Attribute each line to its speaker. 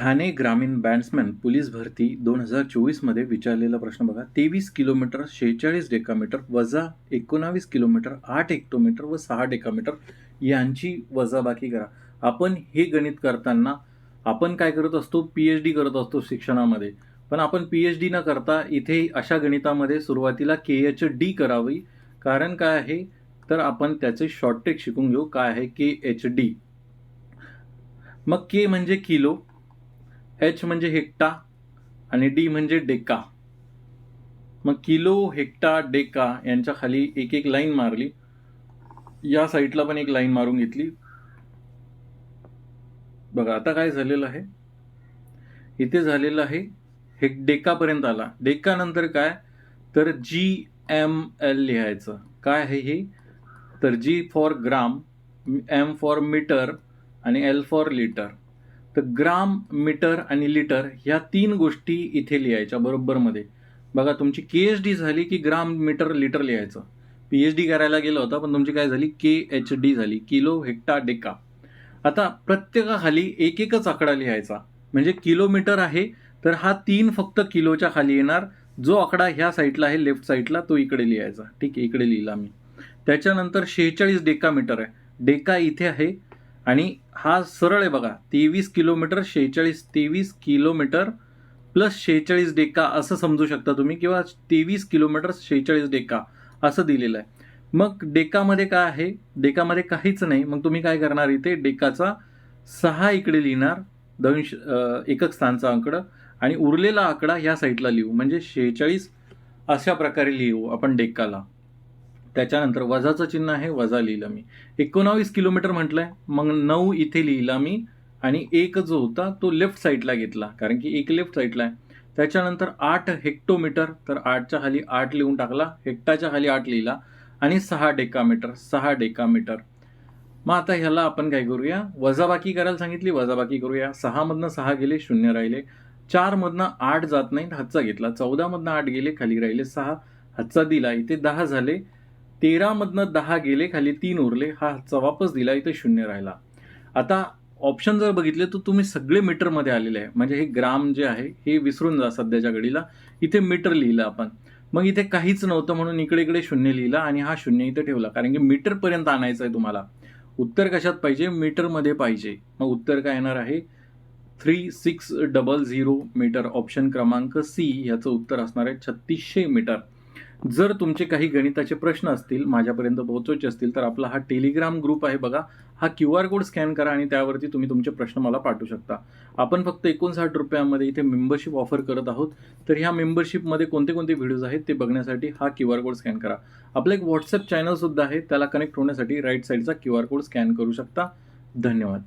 Speaker 1: ठाणे ग्रामीण batsman police भरती दोन हजार चोवीसमध्ये विचारलेला प्रश्न बघा. तेवीस किलोमीटर शेहेचाळीस डेकामीटर वजा एकोणावीस किलोमीटर आठ हेक्टोमीटर व सहा डेकामीटर यांची वजाबाकी करा. आपण हे गणित करताना आपण काय करत असतो? पी एच डी करत असतो शिक्षणामध्ये. पण आपण पी एच डी न करता इथे अशा गणितामध्ये सुरुवातीला के एच डी करावी. कारण काय आहे? तर आपण त्याचे शॉर्टटेक शिकून घेऊ. काय आहे? के एच डी मग के म्हणजे किलो. एच म्हणजे हेक्टा आणि डी म्हणजे डेका मग किलो हेक्टा डेका यांच्या खाली एक एक लाईन मारली. या साईडला पण एक लाईन मारून घेतली. बघा आता काय झालेलं आहे? इथे झालेलं आहे हे डेकापर्यंत आला. डेकानंतर काय? तर जी एम एल लिहायचं. काय आहे हे? तर G for gram M for metre आणि एल फॉर लिटर तर ग्राम मीटर आणि लिटर ह्या तीन गोष्टी इथे लिहायच्या बरोबरमध्ये. बघा तुमची के एच डी झाली की ग्राम मीटर लिटर लिहायचं. पी एच डी करायला गेलं होतं पण तुमची काय झाली? के एच डी झाली. Kilo hecto deca. आता प्रत्येकाखाली एक एकच आकडा लिहायचा. म्हणजे किलोमीटर आहे तर हा तीन फक्त किलोच्या खाली येणार. जो आकडा ह्या साईडला आहे लेफ्ट साईडला तो इकडे लिहायचा. ठीक आहे इकडे लिहिला मी. त्याच्यानंतर शेहेचाळीस डेका मीटर आहे. डेका इथे आहे आणि हा सरळ आहे बघा तेवीस किलोमीटर शेहेचाळीस तेवीस किलोमीटर प्लस शेहेचाळीस डेका असं समजू शकता तुम्ही किंवा तेवीस किलोमीटर शेहेचाळीस डेका असं दिलेलं आहे. मग डेकामध्ये काय आहे? डेकामध्ये काहीच नाही. मग तुम्ही काय करणार इथे? डेकाचा सहा इकडे लिहिणार दंश एकक स्थानचा आकडा आणि उरलेला आकडा ह्या साईडला लिहू. म्हणजे शेहेचाळीस अशा प्रकारे लिहू आपण डेकाला. त्याच्यानंतर वजाचं चिन्ह आहे वजा लिहिलं मी. एकोणावीस किलोमीटर म्हटलंय मग नऊ इथे लिहिला मी आणि एक जो होता तो लेफ्ट साईडला घेतला कारण की एक लेफ्ट साईडला आहे. त्याच्यानंतर आठ हेक्टोमीटर तर आठच्या खाली आठ लिहून टाकला हेक्टाच्या खाली आठ लिहिला आणि सहा डेकामीटर सहा डेकामीटर मग आता ह्याला आपण काय करूया? वजाबाकी करायला सांगितली वजाबाकी करूया. सहामधनं सहा गेले शून्य राहिले. चारमधनं आठ जात नाही हातचा घेतला. चौदामधनं आठ गेले खाली राहिले सहा. हातचा दिला इथे दहा झाले. तेरामधनं दहा गेले खाली तीन उरले हा हातचा वापस दिला इथे शून्य राहिला. आता ऑप्शन जर बघितले तर तुम्ही सगळे मीटरमध्ये आलेले आहे. म्हणजे हे ग्राम जे आहे हे विसरून जा सध्याच्या घडीला. इथे मीटर लिहिलं आपण. मग इथे काहीच नव्हतं म्हणून इकडे इकडे शून्य लिहिला आणि हा शून्य इथे ठेवला. कारण की मीटरपर्यंत आणायचं आहे तुम्हाला. उत्तर कशात पाहिजे? मीटरमध्ये पाहिजे. मग उत्तर काय येणार आहे? Three six double zero metre option क्रमांक सी ह्याचं उत्तर असणार आहे छत्तीसशे मीटर. जर तुमचे काही गणिताचे प्रश्न असतील माझ्यापर्यंत पोहोचवायचे असतील तर आपला हा टेलिग्राम ग्रुप आहे बघा. हा क्यू आर कोड स्कॅन करा आणि त्यावरती तुम्ही तुमचे प्रश्न मला पाठवू शकता. आपण फक्त एकोणसाठ रुपयामध्ये इथे मेंबरशिप ऑफर करत आहोत. तर ह्या मेंबरशिपमध्ये कोणते कोणते व्हिडिओज आहेत ते बघण्यासाठी हा क्यू आर कोड स्कॅन करा. आपलं एक व्हॉट्सअप चॅनलसुद्धा आहे त्याला कनेक्ट होण्यासाठी राईट साईडचा क्यू आर कोड स्कॅन करू शकता. धन्यवाद.